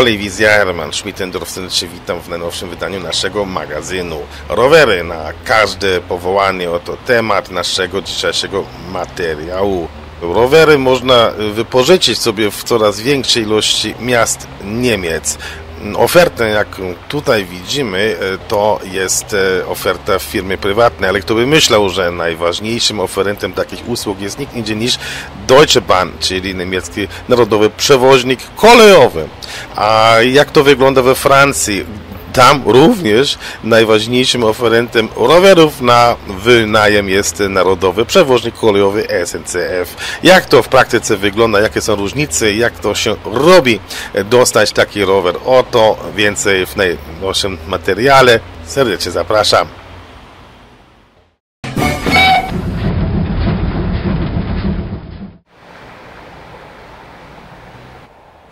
kolei wizja Herman Schmittendorf serdecznie witam w najnowszym wydaniu naszego magazynu Rowery na każde powołanie oto temat naszego dzisiejszego materiału. Rowery można wypożyczyć sobie w coraz większej ilości miast Niemiec. Ofertę, jak tutaj widzimy, to jest oferta firmy prywatnej, ale kto by myślał, że najważniejszym oferentem takich usług jest nikt indziej niż Deutsche Bahn, czyli niemiecki narodowy przewoźnik kolejowy. A jak to wygląda we Francji? Tam również najważniejszym oferentem rowerów na wynajem jest Narodowy Przewoźnik Kolejowy SNCF. Jak to w praktyce wygląda, jakie są różnice, jak to się robi dostać taki rower? Oto więcej w najnowszym materiale. Serdecznie zapraszam.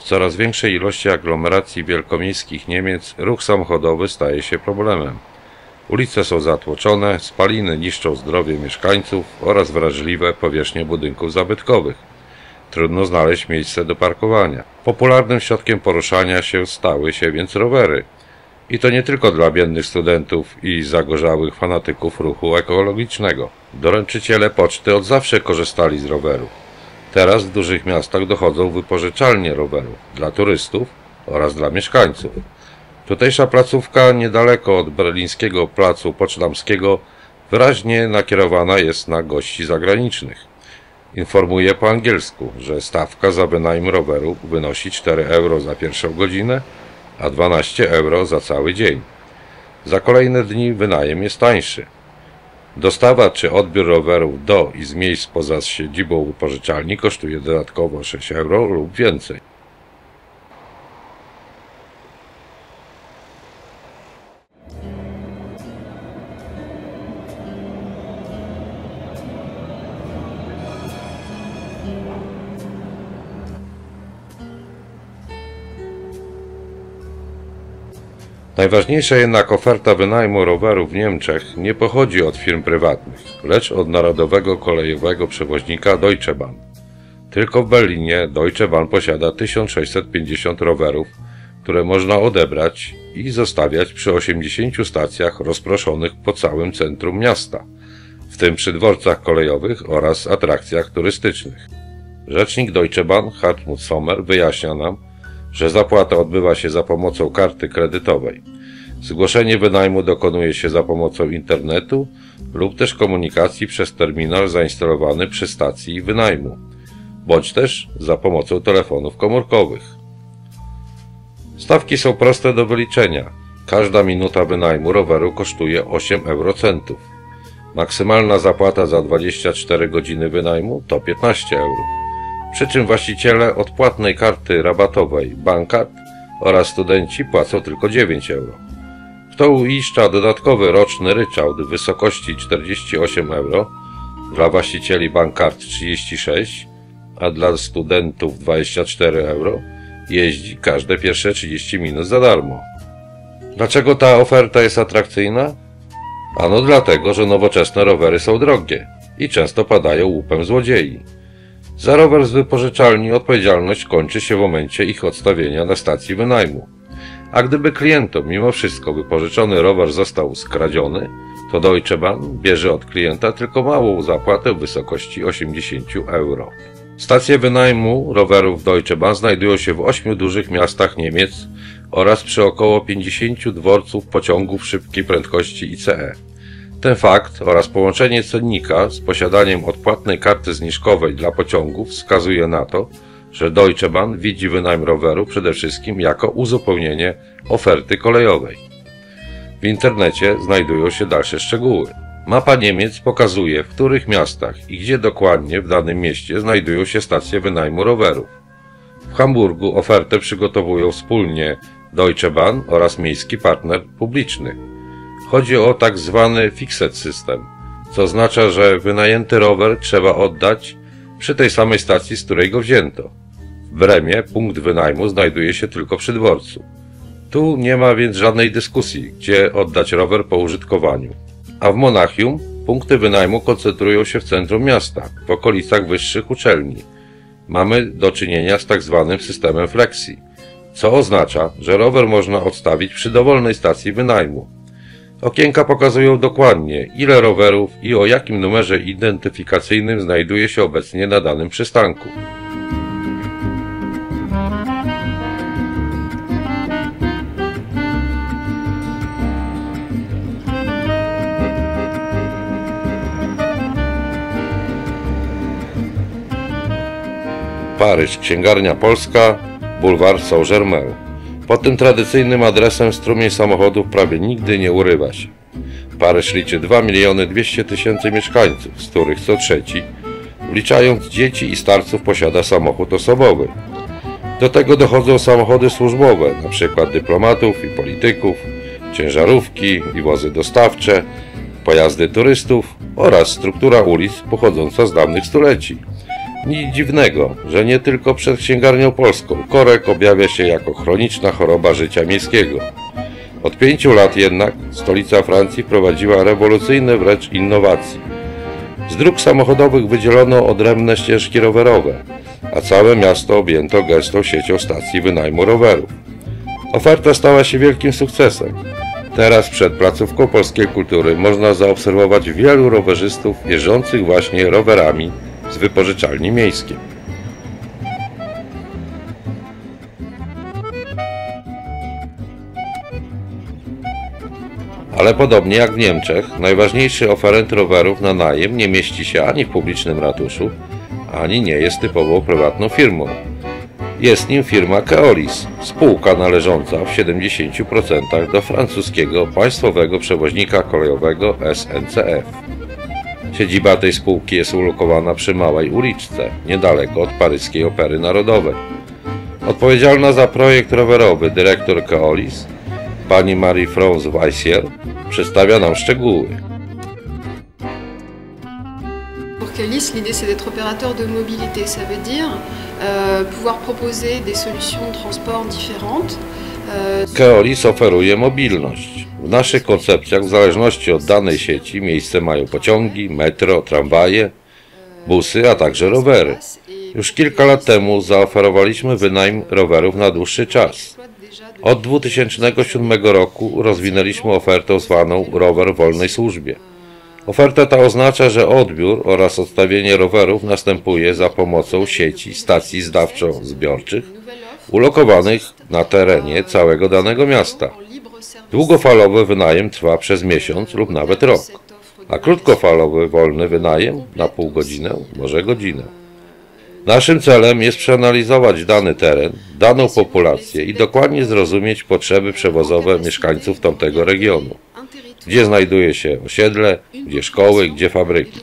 Coraz większej ilości aglomeracji wielkomiejskich Niemiec ruch samochodowy staje się problemem. Ulice są zatłoczone, spaliny niszczą zdrowie mieszkańców oraz wrażliwe powierzchnie budynków zabytkowych. Trudno znaleźć miejsce do parkowania. Popularnym środkiem poruszania się stały się więc rowery. I to nie tylko dla biednych studentów i zagorzałych fanatyków ruchu ekologicznego. Doręczyciele poczty od zawsze korzystali z rowerów. Teraz w dużych miastach dochodzą wypożyczalnie rowerów dla turystów oraz dla mieszkańców. Tutejsza placówka niedaleko od berlińskiego placu Poczdamskiego wyraźnie nakierowana jest na gości zagranicznych. Informuje po angielsku, że stawka za wynajem roweru wynosi 4 euro za pierwszą godzinę, a 12 euro za cały dzień. Za kolejne dni wynajem jest tańszy. Dostawa czy odbiór rowerów do i z miejsc poza siedzibą wypożyczalni kosztuje dodatkowo 6 euro lub więcej. Najważniejsza jednak oferta wynajmu rowerów w Niemczech nie pochodzi od firm prywatnych, lecz od narodowego kolejowego przewoźnika Deutsche Bahn. Tylko w Berlinie Deutsche Bahn posiada 1650 rowerów, które można odebrać i zostawiać przy 80 stacjach rozproszonych po całym centrum miasta, w tym przy dworcach kolejowych oraz atrakcjach turystycznych. Rzecznik Deutsche Bahn Hartmut Sommer wyjaśnia nam, że zapłata odbywa się za pomocą karty kredytowej. Zgłoszenie wynajmu dokonuje się za pomocą internetu lub też komunikacji przez terminal zainstalowany przy stacji wynajmu, bądź też za pomocą telefonów komórkowych. Stawki są proste do wyliczenia. Każda minuta wynajmu roweru kosztuje 8 eurocentów. Maksymalna zapłata za 24 godziny wynajmu to 15 euro przy czym właściciele odpłatnej karty rabatowej Bankart oraz studenci płacą tylko 9 euro. Kto uiszcza dodatkowy roczny ryczałt w wysokości 48 euro, dla właścicieli Bankart 36, a dla studentów 24 euro, jeździ każde pierwsze 30 minut za darmo. Dlaczego ta oferta jest atrakcyjna? Ano dlatego, że nowoczesne rowery są drogie i często padają łupem złodziei. Za rower z wypożyczalni odpowiedzialność kończy się w momencie ich odstawienia na stacji wynajmu. A gdyby klientom mimo wszystko wypożyczony rower został skradziony, to Deutsche Bahn bierze od klienta tylko małą zapłatę w wysokości 80 euro. Stacje wynajmu rowerów Deutsche Bahn znajdują się w ośmiu dużych miastach Niemiec oraz przy około 50 dworców pociągów szybkiej prędkości ICE. Ten fakt oraz połączenie cennika z posiadaniem odpłatnej karty zniżkowej dla pociągów wskazuje na to, że Deutsche Bahn widzi wynajem roweru przede wszystkim jako uzupełnienie oferty kolejowej. W internecie znajdują się dalsze szczegóły. Mapa Niemiec pokazuje, w których miastach i gdzie dokładnie w danym mieście znajdują się stacje wynajmu rowerów. W Hamburgu ofertę przygotowują wspólnie Deutsche Bahn oraz miejski partner publiczny. Chodzi o tak zwany fixed system, co oznacza, że wynajęty rower trzeba oddać przy tej samej stacji, z której go wzięto. W Bremie punkt wynajmu znajduje się tylko przy dworcu. Tu nie ma więc żadnej dyskusji, gdzie oddać rower po użytkowaniu. A w Monachium punkty wynajmu koncentrują się w centrum miasta, w okolicach wyższych uczelni. Mamy do czynienia z tak zwanym systemem flexi, co oznacza, że rower można odstawić przy dowolnej stacji wynajmu. Okienka pokazują dokładnie, ile rowerów i o jakim numerze identyfikacyjnym znajduje się obecnie na danym przystanku. Paryż, księgarnia polska, bulwar Saint-Germain. Pod tym tradycyjnym adresem strumień samochodów prawie nigdy nie urywa się. Paryż liczy 2 miliony 200 tysięcy mieszkańców, z których co trzeci, wliczając dzieci i starców, posiada samochód osobowy. Do tego dochodzą samochody służbowe, np. dyplomatów i polityków, ciężarówki i wozy dostawcze, pojazdy turystów oraz struktura ulic pochodząca z dawnych stuleci. Nic dziwnego, że nie tylko przed księgarnią polską korek objawia się jako chroniczna choroba życia miejskiego. Od pięciu lat jednak stolica Francji prowadziła rewolucyjne wręcz innowacje. Z dróg samochodowych wydzielono odrębne ścieżki rowerowe, a całe miasto objęto gęstą siecią stacji wynajmu rowerów. Oferta stała się wielkim sukcesem. Teraz przed placówką polskiej kultury można zaobserwować wielu rowerzystów jeżdżących właśnie rowerami z wypożyczalni miejskiej. Ale podobnie jak w Niemczech, najważniejszy oferent rowerów na najem nie mieści się ani w publicznym ratuszu, ani nie jest typową prywatną firmą. Jest nim firma Keolis, spółka należąca w 70% do francuskiego państwowego przewoźnika kolejowego SNCF. Siedziba tej spółki jest ulokowana przy Małej uliczce, niedaleko od paryskiej Opery Narodowej. Odpowiedzialna za projekt rowerowy dyrektor Keolis, pani Marie-France Weissier, przedstawia nam szczegóły. L'idée c'est d'être opérateur de mobilité. Ça veut dire euh, pouvoir proposer des solutions de transport différentes. euh, Keolis oferuje mobilność. W naszych koncepcjach, w zależności od danej sieci, miejsce mają pociągi, metro, tramwaje, busy, a także rowery. Już kilka lat temu zaoferowaliśmy wynajm rowerów na dłuższy czas. Od 2007 roku rozwinęliśmy ofertę zwaną rower wolnej służbie. Oferta ta oznacza, że odbiór oraz odstawienie rowerów następuje za pomocą sieci stacji zdawczo-zbiorczych ulokowanych na terenie całego danego miasta. Długofalowy wynajem trwa przez miesiąc lub nawet rok, a krótkofalowy wolny wynajem na pół godzinę, może godzinę. Naszym celem jest przeanalizować dany teren, daną populację i dokładnie zrozumieć potrzeby przewozowe mieszkańców tamtego regionu. Gdzie znajduje się osiedle, gdzie szkoły, gdzie fabryki.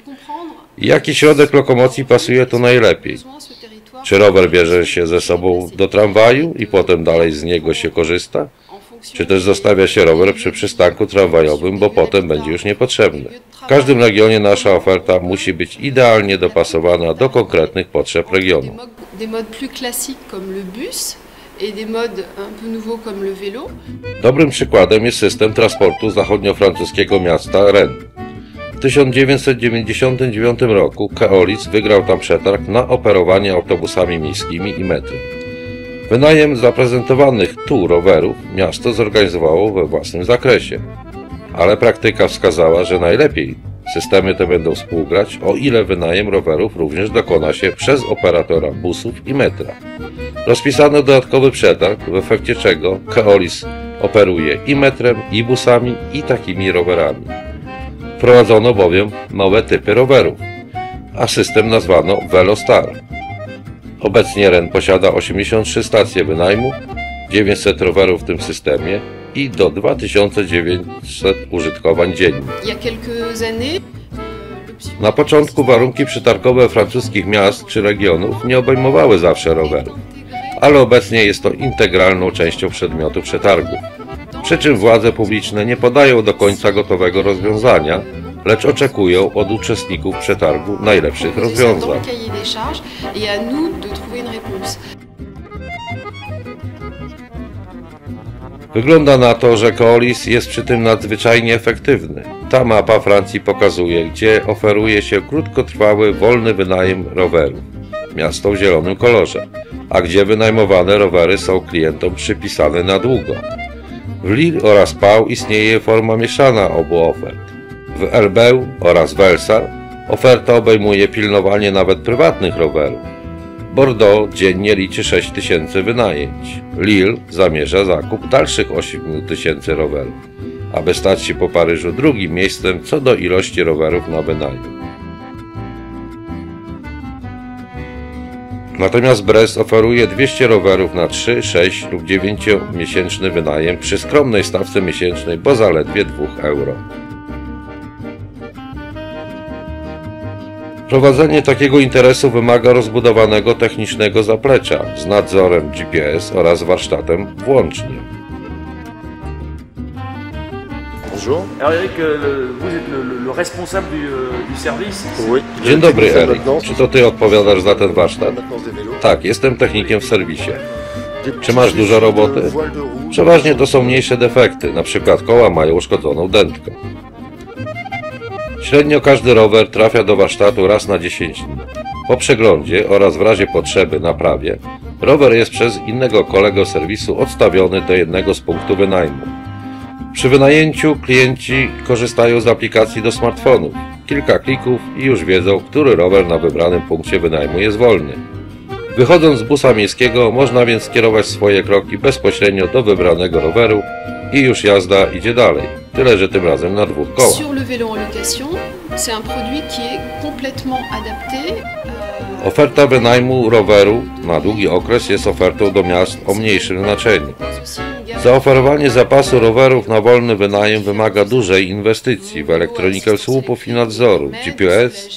I jaki środek lokomocji pasuje tu najlepiej? Czy rower bierze się ze sobą do tramwaju i potem dalej z niego się korzysta? Czy też zostawia się rower przy przystanku tramwajowym, bo potem będzie już niepotrzebny? W każdym regionie nasza oferta musi być idealnie dopasowana do konkretnych potrzeb regionu. Dobrym przykładem jest system transportu zachodniofrancuskiego miasta Rennes. W 1999 roku Keolis wygrał tam przetarg na operowanie autobusami miejskimi i metrem. Wynajem zaprezentowanych tu rowerów miasto zorganizowało we własnym zakresie, ale praktyka wskazała, że najlepiej systemy te będą współgrać, o ile wynajem rowerów również dokona się przez operatora busów i metra. Rozpisano dodatkowy przetarg, w efekcie czego Keolis operuje i metrem, i busami, i takimi rowerami. Wprowadzono bowiem nowe typy rowerów, a system nazwano Velostar. Obecnie REN posiada 83 stacje wynajmu, 900 rowerów w tym systemie i do 2900 użytkowań dziennie. Y euh, Na początku warunki przetargowe francuskich miast czy regionów nie obejmowały zawsze rowerów, ale obecnie jest to integralną częścią przedmiotu przetargów. Przy czym władze publiczne nie podają do końca gotowego rozwiązania, lecz oczekują od uczestników przetargu najlepszych rozwiązań. Wygląda na to, że Keolis jest przy tym nadzwyczajnie efektywny. Ta mapa Francji pokazuje, gdzie oferuje się krótkotrwały, wolny wynajem roweru. miasto w zielonym kolorze, a gdzie wynajmowane rowery są klientom przypisane na długo. W Lille oraz Pau istnieje forma mieszana obu ofert. W Elbeł oraz Welsar oferta obejmuje pilnowanie nawet prywatnych rowerów. Bordeaux dziennie liczy 6 tysięcy wynajęć. Lille zamierza zakup dalszych 8 tysięcy rowerów, aby stać się po Paryżu drugim miejscem co do ilości rowerów na wynajem. Natomiast Brest oferuje 200 rowerów na 3, 6 lub 9 miesięczny wynajem przy skromnej stawce miesięcznej, bo zaledwie 2 euro. Prowadzenie takiego interesu wymaga rozbudowanego technicznego zaplecza z nadzorem GPS oraz warsztatem włącznie. Bonjour. Eric, euh, le- vous êtes le, le- le responsable du, du service Oui. Dzień dobry maintenance. czy to Ty odpowiadasz za ten warsztat? Tak, jestem technikiem w serwisie. Czy masz dużo roboty? Przeważnie to są mniejsze defekty, na przykład koła mają uszkodzoną dętkę. Średnio każdy rower trafia do warsztatu raz na 10 dni. Po przeglądzie oraz w razie potrzeby naprawie, rower jest przez innego kolegę serwisu odstawiony do jednego z punktów wynajmu. Przy wynajęciu klienci korzystają z aplikacji do smartfonów. Kilka klików i już wiedzą, który rower na wybranym punkcie wynajmu jest wolny. Wychodząc z busa miejskiego, można więc skierować swoje kroki bezpośrednio do wybranego roweru i już jazda idzie dalej. Tyle, że tym razem na dwóch kołach. Sur le vélo en location, c'est un produit qui est complètement adapté. euh, Oferta wynajmu roweru na długi okres jest ofertą do miast o mniejszym znaczeniu. Zaoferowanie zapasu rowerów na wolny wynajem wymaga dużej inwestycji w elektronikę słupów i nadzoru, GPS,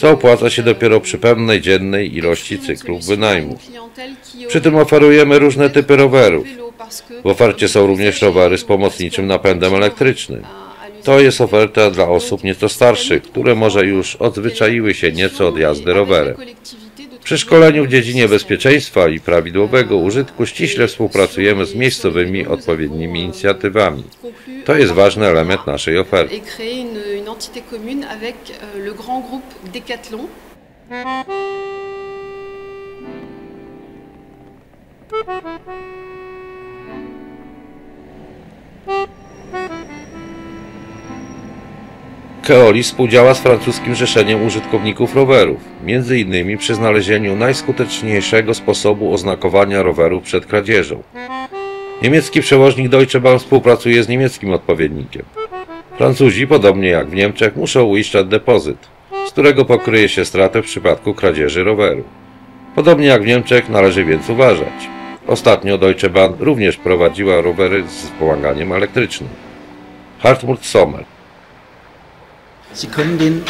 co opłaca się dopiero przy pewnej dziennej ilości cyklów wynajmu. Przy tym oferujemy różne typy rowerów. W ofercie są również rowery z pomocniczym napędem elektrycznym. To jest oferta dla osób nieco starszych, które może już odzwyczaiły się nieco od jazdy rowerem. Przy szkoleniu w dziedzinie bezpieczeństwa i prawidłowego użytku ściśle współpracujemy z miejscowymi odpowiednimi inicjatywami. To jest ważny element naszej oferty. Et créer Keoli współdziała z francuskim Rzeszeniem Użytkowników Rowerów, między innymi przy znalezieniu najskuteczniejszego sposobu oznakowania rowerów przed kradzieżą. Niemiecki przewoźnik Deutsche Bahn współpracuje z niemieckim odpowiednikiem. Francuzi, podobnie jak w Niemczech, muszą uiszczać depozyt, z którego pokryje się stratę w przypadku kradzieży roweru. Podobnie jak w Niemczech należy więc uważać. Ostatnio Deutsche Bahn również prowadziła rowery z wspomaganiem elektrycznym. Hartmut Sommer Sie können den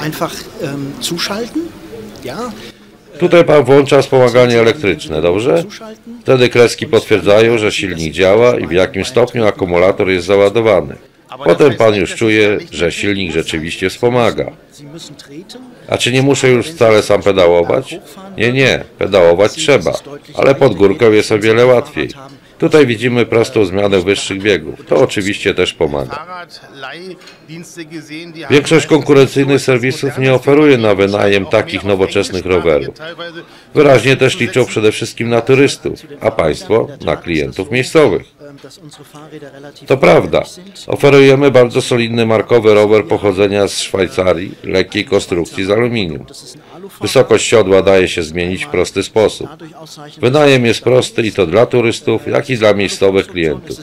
einfach ähm, zuschalten. Ja, Tutaj pan włącza wspomaganie elektryczne, dobrze? Wtedy kreski potwierdzają, że silnik działa i w jakim stopniu akumulator jest załadowany. Potem pan już czuje, że silnik rzeczywiście wspomaga. A czy nie muszę już wcale sam pedałować? Nie, nie, pedałować trzeba, ale pod górkę jest o wiele łatwiej. Tutaj widzimy prostą zmianę wyższych biegów. To oczywiście też pomaga. Większość konkurencyjnych serwisów nie oferuje na wynajem takich nowoczesnych rowerów. Wyraźnie też liczą przede wszystkim na turystów, a państwo na klientów miejscowych. To prawda. Oferujemy bardzo solidny markowy rower pochodzenia z Szwajcarii, lekkiej konstrukcji z aluminium. Wysokość siodła daje się zmienić w prosty sposób. Wynajem jest prosty i to dla turystów, jak i dla miejscowych klientów.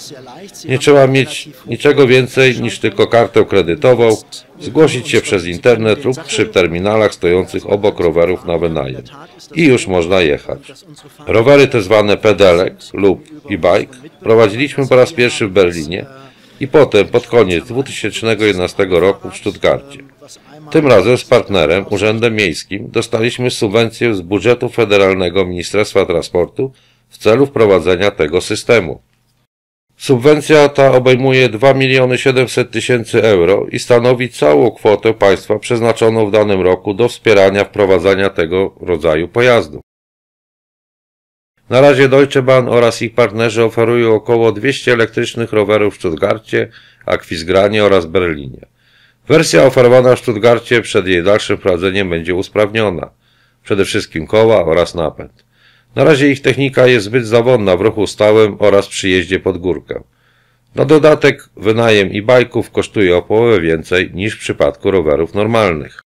Nie trzeba mieć niczego więcej niż tylko kartę kredytową, zgłosić się przez internet lub przy terminalach stojących obok rowerów na wynajem. I już można jechać. Rowery te zwane pedelek lub e-bike prowadziliśmy po raz pierwszy w Berlinie i potem pod koniec 2011 roku w Stuttgarcie. Tym razem z partnerem, Urzędem Miejskim, dostaliśmy subwencję z budżetu federalnego Ministerstwa Transportu w celu wprowadzenia tego systemu. Subwencja ta obejmuje 2 miliony 700 tysięcy euro i stanowi całą kwotę państwa przeznaczoną w danym roku do wspierania wprowadzania tego rodzaju pojazdów. Na razie Deutsche Bahn oraz ich partnerzy oferują około 200 elektrycznych rowerów w Stuttgarcie, Akwizgranie oraz Berlinie. Wersja oferowana w Stuttgarcie przed jej dalszym wprowadzeniem będzie usprawniona. Przede wszystkim koła oraz napęd. Na razie ich technika jest zbyt zawodna w ruchu stałym oraz przy jeździe pod górkę. Na dodatek wynajem i bajków kosztuje o połowę więcej niż w przypadku rowerów normalnych.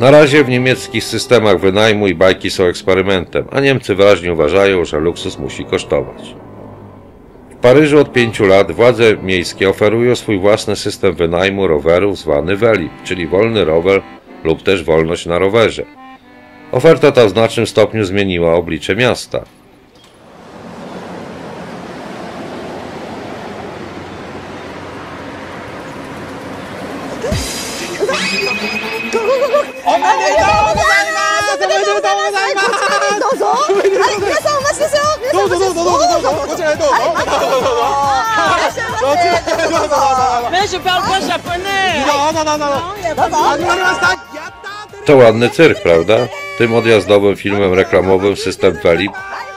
Na razie w niemieckich systemach wynajmu i bajki są eksperymentem, a Niemcy wyraźnie uważają, że luksus musi kosztować. W Paryżu od pięciu lat władze miejskie oferują swój własny system wynajmu rowerów zwany Velib, czyli wolny rower lub też wolność na rowerze. Oferta ta w znacznym stopniu zmieniła oblicze miasta. Je parle pas japonais. To ładny cyrk, prawda? Tym odjazdowym filmem reklamowym system Velib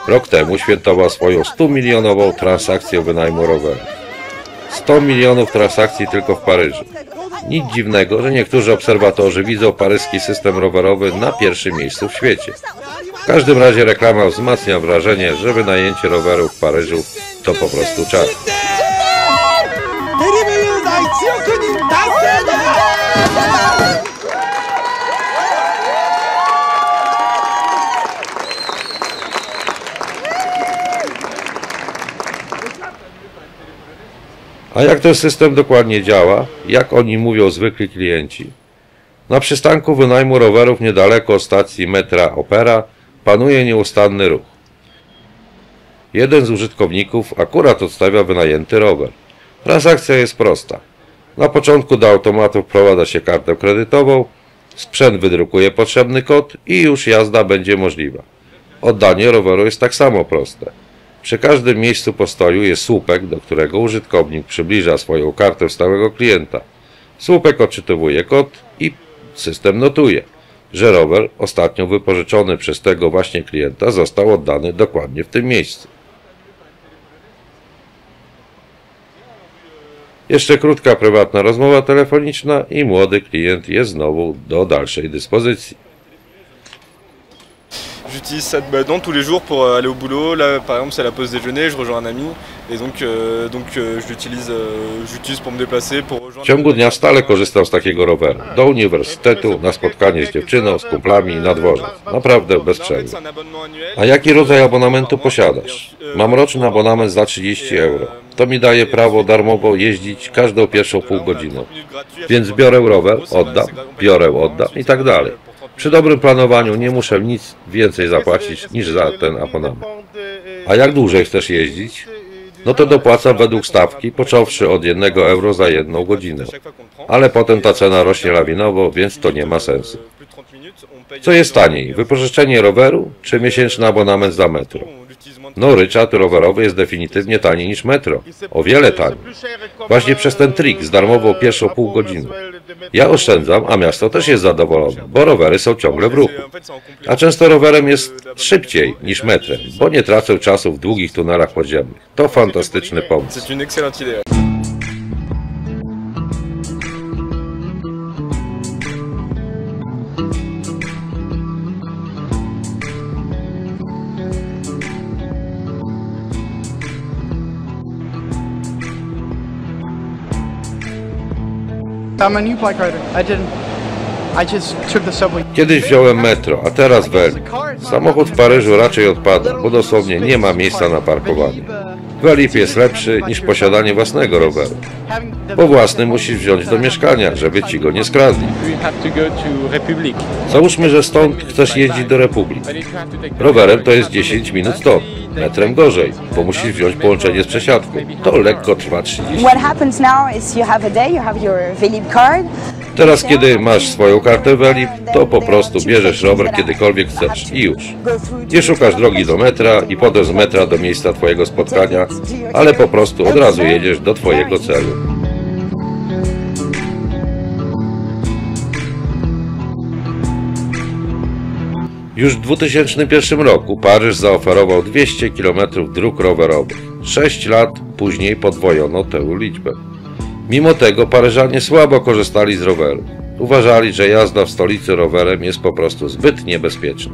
rok temu świętował swoją 100-milionową transakcję wynajmu roweru. 100 milionów transakcji tylko w Paryżu. Nic dziwnego, że niektórzy obserwatorzy widzą paryski system rowerowy na pierwszym miejscu w świecie. W każdym razie reklama wzmacnia wrażenie, że wynajęcie roweru w Paryżu to po prostu czas. A jak ten system dokładnie działa? Jak oni mówią zwykli klienci? Na przystanku wynajmu rowerów niedaleko stacji metra Opera panuje nieustanny ruch. Jeden z użytkowników akurat odstawia wynajęty rower. Transakcja jest prosta. Na początku do automatu wprowadza się kartę kredytową, sprzęt wydrukuje potrzebny kod i już jazda będzie możliwa. Oddanie roweru jest tak samo proste. Przy każdym miejscu postoju jest słupek, do którego użytkownik przybliża swoją kartę stałego klienta. Słupek odczytywuje kod i system notuje, że rower ostatnio wypożyczony przez tego właśnie klienta został oddany dokładnie w tym miejscu. Jeszcze krótka prywatna rozmowa telefoniczna i młody klient jest znowu do dalszej dyspozycji. J'utilise ça tous les jours pour euh, aller au boulot. Là, par exemple, c'est la pause déjeuner, je rejoins un ami. Et donc, euh, donc euh, je l'utilise pour me déplacer, pour W rejoindre... ciągu dnia stale korzystam z takiego roweru. Do uniwersytetu, na spotkanie z dziewczyną, z kumplami, na dworze. Naprawdę bez przerwy. A jaki rodzaj abonamentu posiadasz? Mam roczny abonament za 30 euro. To mi daje prawo darmowo jeździć każdą pierwszą pół godzinę. Więc biorę rower, oddam, biorę, oddam i tak dalej. Przy dobrym planowaniu nie muszę nic więcej zapłacić niż za ten abonament. A jak dłużej chcesz jeździć? No to dopłacam według stawki, począwszy od 1 euro za jedną godzinę. Ale potem ta cena rośnie lawinowo, więc to nie ma sensu. Co jest taniej, wypożyczenie roweru czy miesięczny abonament za metro? No ryczałt rowerowy jest definitywnie taniej niż metro. O wiele taniej. Właśnie przez ten trik z darmową pierwszą pół godziny. Ja oszczędzam, a miasto też jest zadowolone, bo rowery są ciągle w ruchu. A często rowerem jest szybciej niż metrem, bo nie tracę czasu w długich tunelach podziemnych. To fantastyczny pomysł. I'm a new rider. I didn't. I just took the subway. Kiedyś wziąłem metro, a teraz Welip. Samochód w Paryżu raczej odpada, bo dosłownie nie ma miejsca na parkowanie. Welip jest lepszy niż posiadanie własnego roweru, bo własny musisz wziąć do mieszkania, żeby ci go nie skradli. Załóżmy, że stąd chcesz jeździć do Republiki. Rowerem to jest 10 minut stąd, metrem gorzej, bo musisz wziąć połączenie z przesiadką. To lekko trwa 30 What Teraz, kiedy masz swoją kartę Velib, to po prostu bierzesz rower kiedykolwiek chcesz i już. Nie szukasz drogi do metra i potem z metra do miejsca Twojego spotkania, ale po prostu od razu jedziesz do Twojego celu. Już w 2001 roku Paryż zaoferował 200 km dróg rowerowych. 6 lat później podwojono tę liczbę. Mimo tego Paryżanie słabo korzystali z rowerów. Uważali, że jazda w stolicy rowerem jest po prostu zbyt niebezpieczna.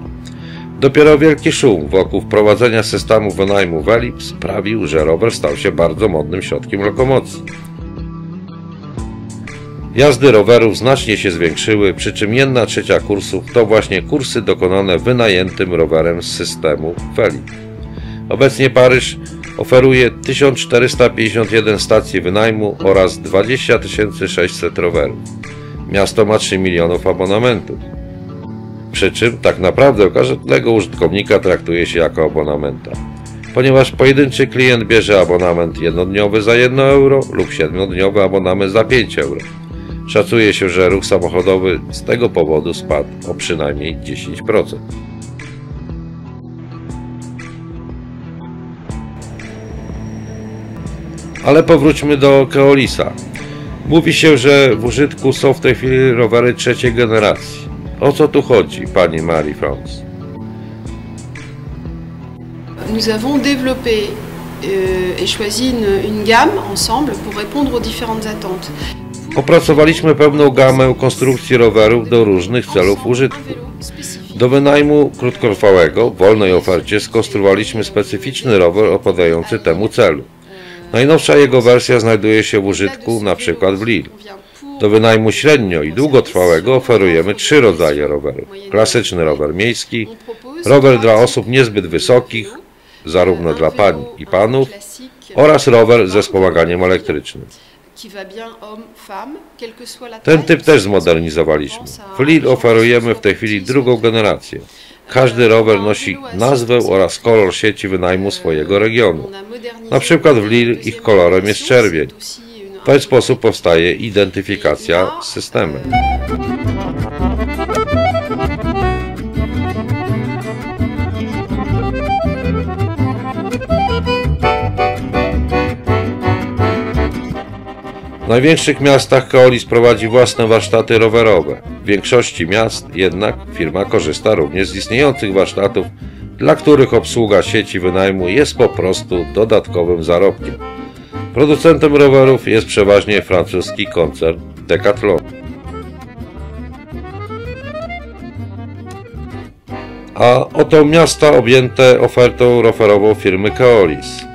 Dopiero wielki szum wokół wprowadzenia systemu wynajmu Velib sprawił, że rower stał się bardzo modnym środkiem lokomocji. Jazdy rowerów znacznie się zwiększyły, przy czym jedna trzecia kursów to właśnie kursy dokonane wynajętym rowerem z systemu Velib. Obecnie Paryż oferuje 1451 stacji wynajmu oraz 20 600 rowerów. Miasto ma 3 milionów abonamentów. Przy czym tak naprawdę każdego użytkownika traktuje się jako abonamenta. Ponieważ pojedynczy klient bierze abonament jednodniowy za 1 euro lub 7-dniowy abonament za 5 euro. Szacuje się, że ruch samochodowy z tego powodu spadł o przynajmniej 10%. Ale powróćmy do Keolisa. Mówi się, że w użytku są w tej chwili rowery trzeciej generacji. O co tu chodzi, pani Marie France? Nous avons développé euh, et choisi une, une gamme ensemble pour répondre aux différentes attentes. Opracowaliśmy pełną gamę konstrukcji rowerów do różnych celów użytku. Do wynajmu krótkotrwałego w wolnej ofercie skonstruowaliśmy specyficzny rower odpowiadający temu celu. Najnowsza jego wersja znajduje się w użytku np. w Lille. Do wynajmu średnio i długotrwałego oferujemy trzy rodzaje rowerów. Klasyczny rower miejski, rower dla osób niezbyt wysokich, zarówno dla pań i panów, oraz rower ze wspomaganiem elektrycznym. Ten typ też zmodernizowaliśmy. W Lille oferujemy w tej chwili drugą generację. Każdy rower nosi nazwę oraz kolor sieci wynajmu swojego regionu. Na przykład w Lille ich kolorem jest czerwień. W ten sposób powstaje identyfikacja z systemem. Największych miastach Keolis prowadzi własne warsztaty rowerowe. W większości miast jednak firma korzysta również z istniejących warsztatów, dla których obsługa sieci wynajmu jest po prostu dodatkowym zarobkiem. Producentem rowerów jest przeważnie francuski koncern Decathlon. A oto miasta objęte ofertą rowerową firmy Keolis.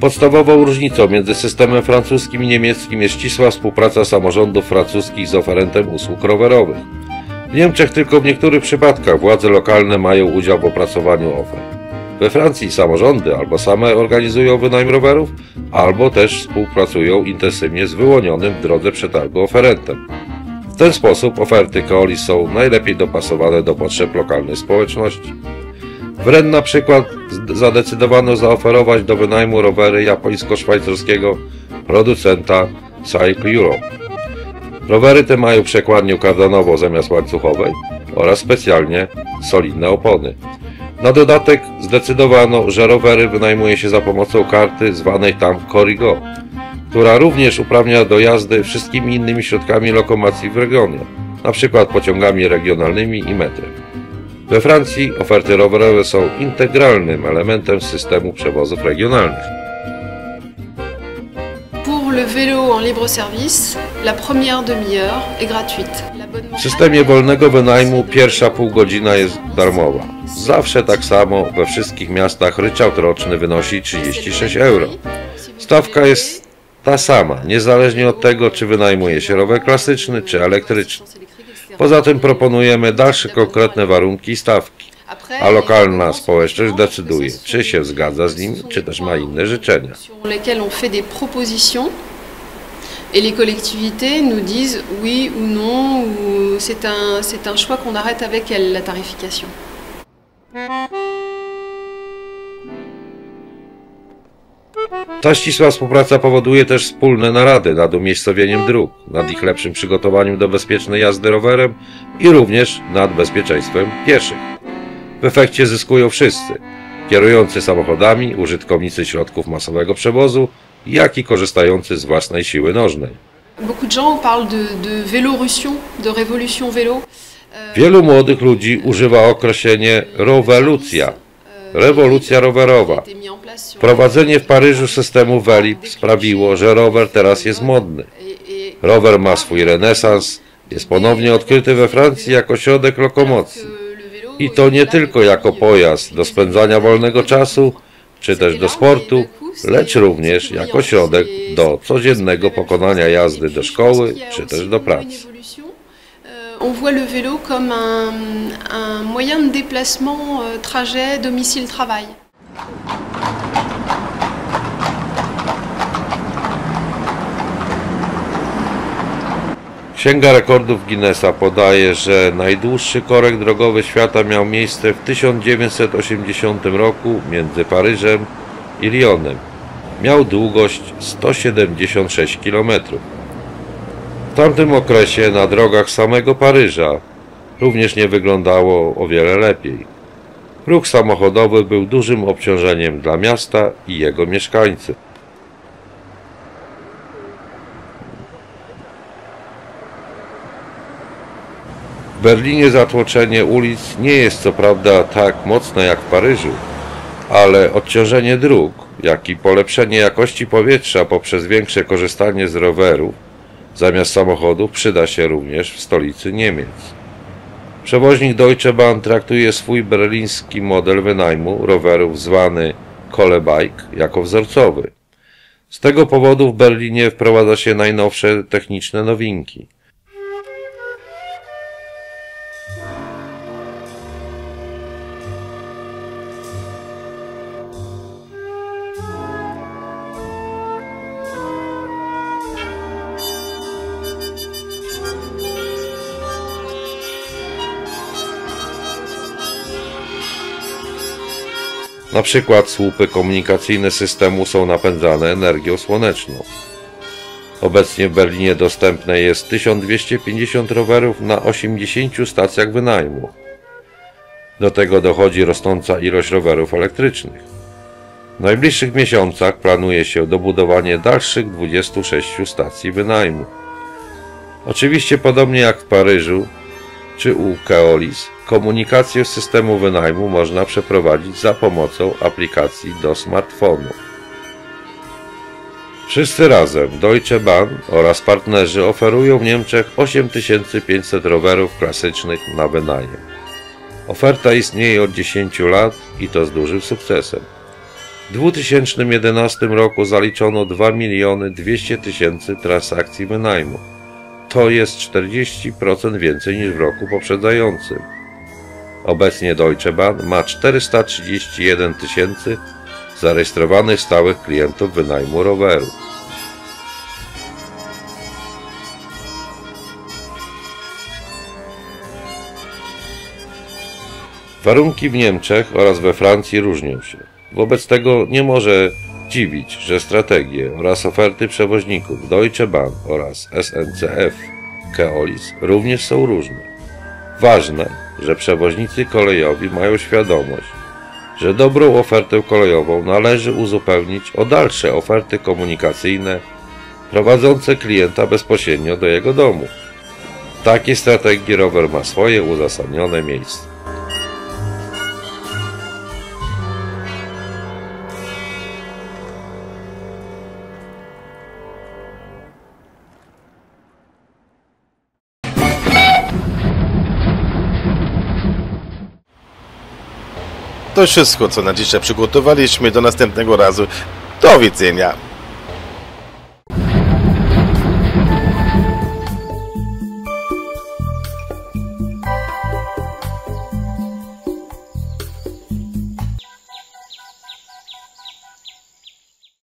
Podstawową różnicą między systemem francuskim i niemieckim jest ścisła współpraca samorządów francuskich z oferentem usług rowerowych. W Niemczech tylko w niektórych przypadkach władze lokalne mają udział w opracowaniu ofert. We Francji samorządy albo same organizują wynajm rowerów, albo też współpracują intensywnie z wyłonionym w drodze przetargu oferentem. W ten sposób oferty Keolis są najlepiej dopasowane do potrzeb lokalnej społeczności. W Rennes na przykład zadecydowano zaoferować do wynajmu rowery japońsko-szwajcarskiego producenta Cycle Europe. Rowery te mają przekładnię kardonową zamiast łańcuchowej oraz specjalnie solidne opony. Na dodatek zdecydowano, że rowery wynajmuje się za pomocą karty zwanej tam Corrigo, która również uprawnia do jazdy wszystkimi innymi środkami lokomocji w regionie, np. pociągami regionalnymi i metrem. We Francji oferty rowerowe są integralnym elementem systemu przewozów regionalnych. Pour le vélo en libre service, la première demi-heure est gratuite. W systemie wolnego wynajmu pierwsza pół godzina jest darmowa. Zawsze tak samo we wszystkich miastach ryczałt roczny wynosi 36 euro. Stawka jest ta sama, niezależnie od tego, czy wynajmuje się rower klasyczny, czy elektryczny. Poza tym proponujemy dalsze konkretne warunki i stawki. a lokalna społeczność decyduje, czy się zgadza z nim, czy też ma inne życzenia. et les collectivités nous disent oui ou non, ou c'est un, un choix qu'on arrête avec la tarification. Ta ścisła współpraca powoduje też wspólne narady nad umiejscowieniem dróg, nad ich lepszym przygotowaniem do bezpiecznej jazdy rowerem i również nad bezpieczeństwem pieszych. W efekcie zyskują wszyscy kierujący samochodami, użytkownicy środków masowego przewozu, jak i korzystający z własnej siły nożnej. Wielu młodych ludzi używa określenia rowelucja, rewolucja rowerowa. Wprowadzenie w Paryżu systemu Velib sprawiło, że rower teraz jest modny. Rower ma swój renesans, jest ponownie odkryty we Francji jako środek lokomocji. I to nie tylko jako pojazd do spędzania wolnego czasu, czy też do sportu, lecz również jako środek do codziennego pokonania jazdy do szkoły, czy też do pracy. On voit le vélo comme un, un moyen de déplacement, euh, trajet, domicile-travail. Księga Rekordów Guinnessa podaje, że najdłuższy korek drogowy świata miał miejsce w 1980 roku między Paryżem i Lyonem. Miał długość 176 km. W tamtym okresie na drogach samego Paryża również nie wyglądało o wiele lepiej. Ruch samochodowy był dużym obciążeniem dla miasta i jego mieszkańców. W Berlinie zatłoczenie ulic nie jest co prawda tak mocne jak w Paryżu, ale odciążenie dróg, jak i polepszenie jakości powietrza poprzez większe korzystanie z rowerów zamiast samochodów przyda się również w stolicy Niemiec. Przewoźnik Deutsche Bahn traktuje swój berliński model wynajmu rowerów zwany Kolebike jako wzorcowy. Z tego powodu w Berlinie wprowadza się najnowsze techniczne nowinki. Na przykład słupy komunikacyjne systemu są napędzane energią słoneczną. Obecnie w Berlinie dostępne jest 1250 rowerów na 80 stacjach wynajmu. Do tego dochodzi rosnąca ilość rowerów elektrycznych. W najbliższych miesiącach planuje się dobudowanie dalszych 26 stacji wynajmu. Oczywiście podobnie jak w Paryżu czy u Keolis, komunikację z systemu wynajmu można przeprowadzić za pomocą aplikacji do smartfonu. Wszyscy razem, Deutsche Bahn oraz partnerzy oferują w Niemczech 8500 rowerów klasycznych na wynajem. Oferta istnieje od 10 lat i to z dużym sukcesem. W 2011 roku zaliczono 2 miliony 200 tysięcy transakcji wynajmu. To jest 40% więcej niż w roku poprzedzającym. Obecnie Deutsche Bahn ma 431 tysięcy zarejestrowanych stałych klientów wynajmu roweru. Warunki w Niemczech oraz we Francji różnią się. Wobec tego nie może dziwić, że strategie oraz oferty przewoźników Deutsche Bahn oraz SNCF Keolis również są różne. Ważne, że przewoźnicy kolejowi mają świadomość, że dobrą ofertę kolejową należy uzupełnić o dalsze oferty komunikacyjne prowadzące klienta bezpośrednio do jego domu. W takiej strategii rower ma swoje uzasadnione miejsce. To wszystko, co na dzisiaj przygotowaliśmy. Do następnego razu. Do widzenia.